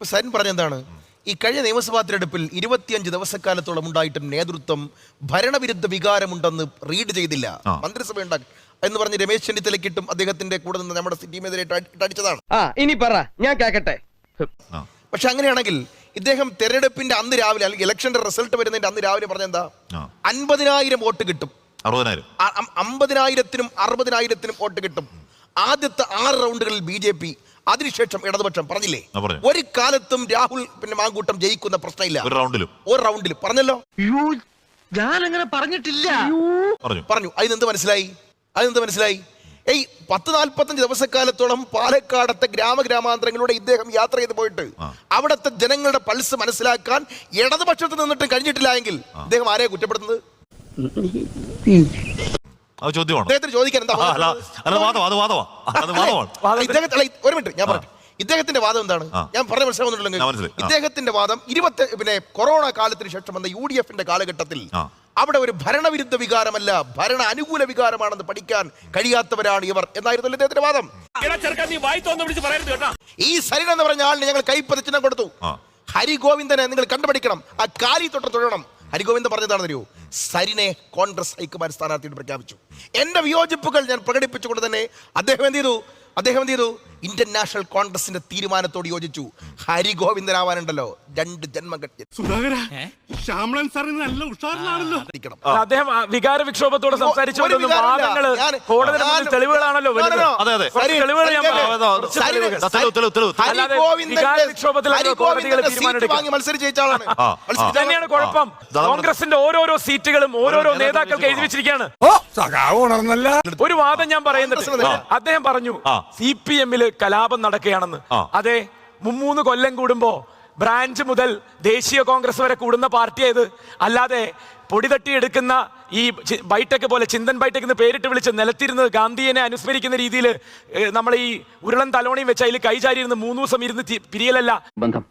ഇപ്പൊ സരിൻ പറഞ്ഞെന്താണ് ഈ കഴിഞ്ഞ നിയമസഭാ തിരഞ്ഞെടുപ്പിൽ ഇരുപത്തിയഞ്ച് ദിവസക്കാലത്തോളം ഉണ്ടായിട്ടും നേതൃത്വം ഭരണവിരുദ്ധ വികാരമുണ്ടെന്ന് റീഡ് ചെയ്തില്ല. മന്ത്രിസഭ ഉണ്ടാക്കി. എന്ന് പറഞ്ഞ് രമേശ് ചെന്നിത്തലക്കിട്ടും അദ്ദേഹത്തിന്റെ കൂടെ നിന്ന് നമ്മുടെ ടീമെതിരെ അടിച്ചതാണ് ആ ഇനി പറ. ഞാൻ കേക്കട്ടെ. പക്ഷെ അങ്ങനെയാണെങ്കിൽ ഇദ്ദേഹം തെരഞ്ഞെടുപ്പിന്റെ അന്ന് രാവിലെ അല്ലെങ്കിൽ ഇലക്ഷന്റെ റിസൾട്ട് വരുന്നതിന്റെ അന്ന് രാവിലെ പറഞ്ഞെന്താ. അൻപതിനായിരം വോട്ട് കിട്ടും. അമ്പതിനായിരത്തിനും അറുപതിനായിരത്തിനും വോട്ട് കിട്ടും. ആദ്യത്തെ ആറ് റൗണ്ടുകളിൽ ബി ജെ പി അതിനുശേഷം ഇടതുപക്ഷം പറഞ്ഞില്ലേ? ഒരു കാലത്തും രാഹുൽ പിന്നെ മാങ്കൂട്ടം ജയിക്കുന്ന പ്രശ്നമില്ല. ഒരു റൗണ്ടിലും. ഒരു റൗണ്ടിലും. പറഞ്ഞല്ലോ? ഞാൻ അങ്ങനെ പറഞ്ഞിട്ടില്ല. പറഞ്ഞു. പറഞ്ഞു. അതിനെന്ത് മനസ്സിലായി? അതിനെന്ത് മനസ്സിലായി? ഏയ് പത്ത് നാൽപ്പത്തഞ്ച് ദിവസക്കാലത്തോളം പാലക്കാടത്തെ ഗ്രാമഗ്രാമാന്തരങ്ങളിലൂടെ ഇദ്ദേഹം യാത്ര ചെയ്ത് പോയിട്ട് അവിടത്തെ അവിടുത്തെ ജനങ്ങളുടെ പൾസ് മനസ്സിലാക്കാൻ ഇടതുപക്ഷത്ത് നിന്നിട്ട് കഴിഞ്ഞിട്ടില്ല എങ്കിൽ ഇദ്ദേഹം ആരെയാണ് കുറ്റപ്പെടുത്തുന്നത്? അത് ചോദ്യമാണ്? അദ്ദേഹത്തിന് ചോദിക്കാൻ എന്താ അല്ല വാദം? അത് വാദമാ അത് വാദമാണ്. ഇദ്ദേഹത്തെ അല്ല, ഒരു മിനിറ്റ് ഞാൻ പറഞ്ഞു ഇദ്ദേഹത്തിന്റെ വാദം എന്താണ്? ആ. ഞാൻ പറഞ്ഞ ഞാൻ മനസ്സിലാവുന്നുണ്ടെങ്കിൽ മനസ്സിലായി. ആ. ഇദ്ദേഹത്തിന്റെ വാദം ഇരുപത്തി പിന്നെ കൊറോണ കാലത്തിന് ശേഷം വന്ന യു ഡി എഫിന്റെ കാലഘട്ടത്തിൽ ആ. അവിടെ ഒരു ഭരണവിരുദ്ധ വികാരമല്ല ഭരണ അനുകൂല വികാരമാണെന്ന് പഠിക്കാൻ കഴിയാത്തവരാണ് ഇവർ എന്നായിരുന്നല്ലോ ഇദ്ദേഹത്തിന്റെ വാദം. ഈ സരിൻ എന്ന് പറഞ്ഞ ആളിന് ഞങ്ങൾ കൈപ്പതിച്ചിനം കൊടുത്തു. ആ. ഹരിഗോവിന്ദനെ നിങ്ങൾ കണ്ടുപിടിക്കണം. ആ കാലി തൊട്ട് തൊഴണം. ഹരിഗോവിന്ദൻ പറഞ്ഞതാണ് തരൂ സരിനെ കോൺഗ്രസ് ഹൈക്കമാൻഡ് സ്ഥാനാർത്ഥിയുടെ പ്രഖ്യാപിച്ചു. എന്റെ വിയോജിപ്പുകൾ ഞാൻ പ്രകടിപ്പിച്ചുകൊണ്ട് തന്നെ അദ്ദേഹം എന്ത് ചെയ്തു? അദ്ദേഹം എന്ത് ചെയ്തു? ഇന്ത്യൻ നാഷണൽ കോൺഗ്രസിന്റെ തീരുമാനത്തോട് യോജിച്ചു. ഹരിഗോവിന്ദനാവാനുണ്ടല്ലോ. രണ്ട് ജന്മം അദ്ദേഹം വികാര വിക്ഷോഭത്തോടെ സംസാരിച്ചുകൊണ്ടൊന്നും. വാദങ്ങൾ കോടതിയുടെ മുന്നിൽ തെളിവുകളാണല്ലോ. തന്നെയാണ് കുഴപ്പം. കോൺഗ്രസിന്റെ ഓരോരോ സീറ്റുകളും ഓരോരോ നേതാക്കൾ നേതാക്കൾക്ക് എഴുതി വെച്ചിരിക്കുകയാണ്. ഒരു വാദം ഞാൻ പറയുന്നത് ആ. അദ്ദേഹം പറഞ്ഞു. സി പി എമ്മിൽ കലാപം നടക്കുകയാണെന്ന്. അതെ മുമ്മൂന്ന് കൊല്ലം കൂടുമ്പോ ബ്രാഞ്ച് മുതൽ ദേശീയ കോൺഗ്രസ് വരെ കൂടുന്ന പാർട്ടിയായത് അല്ലാതെ പൊടി തട്ടിയെടുക്കുന്ന ഈ ബൈടെക് പോലെ ചിന്തൻ ബൈടെക് എന്ന് പേരിട്ട് വിളിച്ച് നിലത്തിരുന്ന് ഗാന്ധിയനെ അനുസ്മരിക്കുന്ന രീതിയിൽ നമ്മൾ ഈ ഉരുളൻ തലോണിയും വെച്ച് അതിൽ കൈചാരിയിരുന്ന് മൂന്ന് ദിവസം ഇരുന്ന് പിരിയലല്ല. ബന്ധം.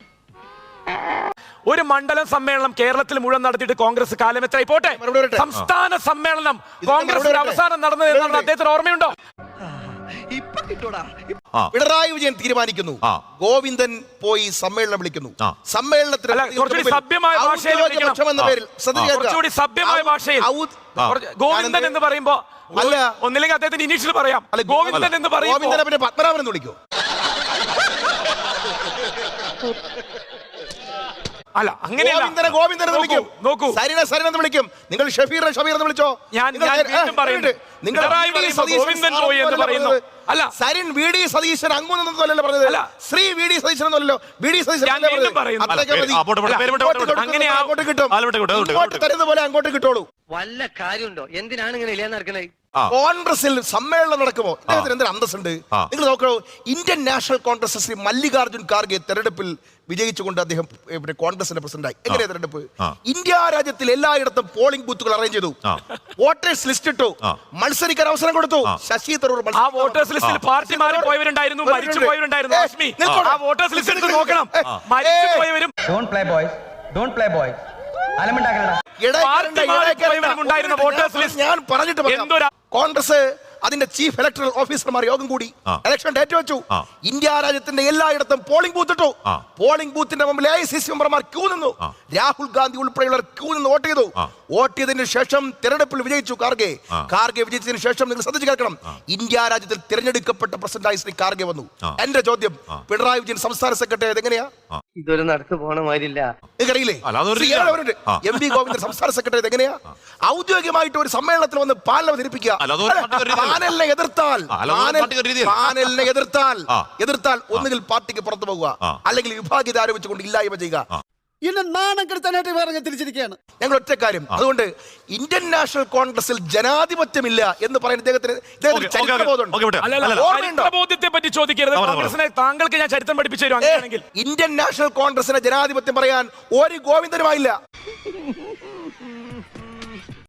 ഒരു മണ്ഡലം സമ്മേളനം കേരളത്തിൽ മുഴുവൻ നടത്തിയിട്ട് കോൺഗ്രസ് കാലം എത്ര പോട്ടെ സംസ്ഥാന സമ്മേളനം കോൺഗ്രസ് അവസാനം നടന്നത് എന്നാണ്. അദ്ദേഹത്തിന് ഓർമ്മയുണ്ടോ? ഇപ്പൊ പിണറായി വിജയൻ തീരുമാനിക്കുന്നു. ഗോവിന്ദൻ പോയി സമ്മേളനം വിളിക്കുന്നു. സമ്മേളനത്തിൽ സമ്മേളനത്തിന് അല്ല, കുറച്ചുകൂടി സഭ്യമായ ഭാഷയിൽ വിളിക്കണം. എന്ന പേരിൽ ശ്രദ്ധിക്കുക. കുറച്ചുകൂടി സഭ്യമായ ഭാഷയിൽ. ഗോവിന്ദൻ എന്ന് പറയുമ്പോ അല്ല. ഒന്നില്ലെങ്കിൽ അദ്ദേഹത്തിന് ഇനീഷ്യൽ പറയാം. അല്ല, ഗോവിന്ദൻ എന്ന് പറയും ഗോവിന്ദനെ പിന്നെ പത്മനാഭൻ എന്ന് വിളിക്കോ? അല്ല അങ്ങനെ ഗോവിന്ദനെ ഗോവിന്ദൻ എന്ന് വിളിക്കും. നോക്കൂ. സരിനെ സരിനെ എന്ന് വിളിക്കും. നിങ്ങൾ ഷഫീറിനെ ഷഫീർ എന്ന് വിളിച്ചോ? ഞാൻ- നിങ്ങൾ ഞാൻ ഗോവിന്ദൻ പോയി എന്ന് പറയുന്നു. അല്ല. സരിൻ വി ഡി സതീശൻ അങ്ങൊന്നൊന്നല്ലോ പറഞ്ഞത്. അല്ല. ശ്രീ വി ഡി സതീശൻ എന്നല്ലോ വി ഡി സതീശൻ അങ്ങോട്ട് അങ്ങനെ ആ- അങ്ങോട്ട് കിട്ടും. വിട്ടെ, തരുന്ന പോലെ അങ്ങോട്ട് കിട്ടോളൂ. വല്ല കാര്യമുണ്ടോ? എന്തിനാണ് ഇങ്ങനെ ഇല്ലാന്ന് നടക്കണേ. കോൺഗ്രസിൽ സമ്മേളനം നടക്കുമോ? ഇദ്ദേഹത്തിന് എന്തൊരു അന്തസ്സുണ്ട്. നിങ്ങൾ നോക്കണോ Indian National Congress Sree Mallikarjun Kharge തെരഞ്ഞെടുപ്പിൽ വിജയിച്ചുകൊണ്ട് അദ്ദേഹം പിന്നെ കോൺഗ്രസിന്റെ പ്രസിഡന്റായി. എങ്ങനെയാ തെരഞ്ഞെടുപ്പ്? ആ. ഇന്ത്യ രാജ്യത്തിൽ എല്ലായിടത്തും പോളിംഗ് ബൂത്തുകൾ അറേഞ്ച് ചെയ്തു. വോട്ടേഴ്സ് ലിസ്റ്റ് ഇട്ടു. മത്സരിക്കാൻ അവസരം കൊടുത്തു. ശശി തരൂർ വോട്ടേഴ്സ് ലിസ്റ്റിൽ പാർട്ടി മാറി പോയവരുണ്ടായിരുന്നു ഒരു മരിച്ചു പോയവരുണ്ടായിരുന്നു. ലക്ഷ്മി ആ വോട്ടേഴ്സ് ലിസ്റ്റ് എടുത്ത് നോക്കണം. ആ. മരിച്ചു പോയവരും don't play boys don't play boys ഞാൻ ലിസ്റ്റ് ഞാൻ പറഞ്ഞിട്ട് കോൺഗ്രസ് അതിന്റെ ചീഫ് ഇലക്ടറൽ ഓഫീസർമാർ യോഗം കൂടി ഇലക്ഷൻ ഡേറ്റ് വെച്ചു. ഇന്ത്യ രാജ്യത്തിന്റെ എല്ലായിടത്തും പോളിംഗ് ബൂത്ത് ഇട്ടു. പോളിംഗ് ബൂത്തിന്റെ മുമ്പിൽ ഐ സി സി മെമ്പർമാർ ക്യൂ നിന്നു. രാഹുൽ ഗാന്ധി ഉൾപ്പെടെയുള്ളവർ ക്യൂ നിന്ന് വോട്ട് ചെയ്തു. വോട്ട് ചെയ്തതിന് ശേഷം തെരഞ്ഞെടുപ്പിൽ വിജയിച്ചു കാർഗെ. കാർഗെ വിജയിച്ചതിന് ശേഷം നിങ്ങൾ ശ്രദ്ധിച്ചു കേൾക്കണം ഇന്ത്യ രാജ്യത്തിൽ തിരഞ്ഞെടുക്കപ്പെട്ട പ്രസിഡന്റായി ശ്രീ കാർഗെ വന്നു. എന്റെ ചോദ്യം പിണറായി വിജയൻ സംസ്ഥാന സെക്രട്ടറി എങ്ങനെയാ ഇതൊരു നടത്തു പോണ മാതിരില്ല. എം പി ഗോവിന്ദൻ സംസ്ഥാന സെക്രട്ടറി എങ്ങനെയാ ഔദ്യോഗികമായിട്ട് ഒരു സമ്മേളനത്തിൽ വന്ന് പാലം അവതരിപ്പിക്കുക. പാനലിനെ എതിർത്താൽ. പാനലിനെ എതിർത്താൽ എതിർത്താൽ ഒന്നുകിൽ പാർട്ടിക്ക് പുറത്തു പോകുക അല്ലെങ്കിൽ വിഭാഗീയത ആരോപിച്ചുകൊണ്ട് ഇല്ലായ്മ ചെയ്യുക. എന്നെ നാണം കെടുത്താനായിട്ട് പറഞ്ഞ് തിരിച്ചിരിക്കുകയാണ്. ഞങ്ങൾ ഒറ്റ കാര്യം. അതുകൊണ്ട് ഇന്ത്യൻ നാഷണൽ കോൺഗ്രസിൽ ജനാധിപത്യമില്ല എന്ന് പറയുന്ന ഇദ്ദേഹത്തിന് പറ്റി ചോദിക്കരുത്. കോൺഗ്രസിനെ താങ്കൾക്ക് ഞാൻ ചരിത്രം പഠിപ്പിച്ചു തരുവാണെങ്കിൽ ഇന്ത്യൻ നാഷണൽ കോൺഗ്രസിനെ ജനാധിപത്യം പറയാൻ ഒരു ഗോവിന്ദനുമായില്ല.